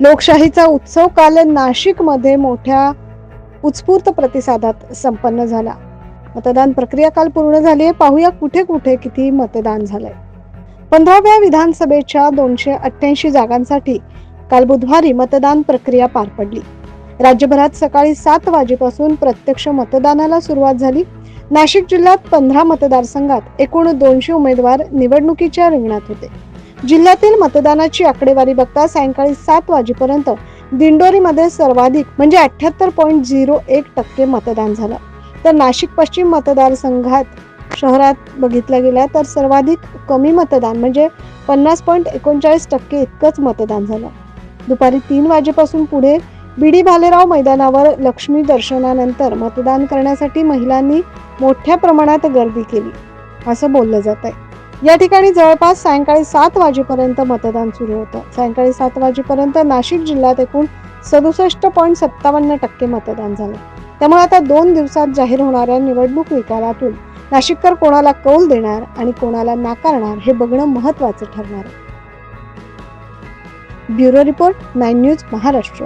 लोकशाहीचा उत्सव काल नाशिकमध्ये मोठ्या उत्स्फूर्त प्रतिसादात संपन्न झाला. मतदान प्रक्रिया काल पूर्ण झाली आहे. पाहूया कुठे कुठे किती मतदान झालंय. पंधराव्या विधानसभेच्या दोनशे अठ्ठ्याऐंशी जागांसाठी काल बुधवारी मतदान प्रक्रिया पार पडली. राज्यभरात सकाळी सात वाजेपासून प्रत्यक्ष मतदानाला सुरुवात झाली. नाशिक जिल्ह्यात पंधरा मतदारसंघात एकूण दोनशे उमेदवार निवडणुकीच्या रिंगणात होते. जिल्ह्यातील मतदानाची आकडेवारी बघता सायंकाळी सात वाजेपर्यंत दिंडोरीमध्ये सर्वाधिक म्हणजे अठ्याहत्तर पॉईंट झिरो एक टक्के मतदान झालं. तर नाशिक पश्चिम मतदारसंघात शहरात बघितलं गेलं तर सर्वाधिक कमी मतदान म्हणजे पन्नास पॉईंट एकोणचाळीस टक्के इतकंच मतदान झालं. दुपारी तीन वाजेपासून पुढे बीडी भालेराव मैदानावर लक्ष्मी दर्शनानंतर मतदान करण्यासाठी महिलांनी मोठ्या प्रमाणात गर्दी केली. असं बोललं जात आहे या ठिकाणी जवळपास सायंकाळी सात वाजेपर्यंत मतदान सुरू होतं. सायंकाळी सात वाजेपर्यंत नाशिक जिल्ह्यात एकूण सदुसष्ट पॉईंट सत्तावन्न टक्के मतदान झालं. त्यामुळे आता दोन दिवसात जाहीर होणाऱ्या निवडणूक निकालातून नाशिककर कोणाला कौल देणार आणि कोणाला नाकारणार हे बघणं महत्वाचं ठरणार आहे. Bureau report nine news Maharashtra.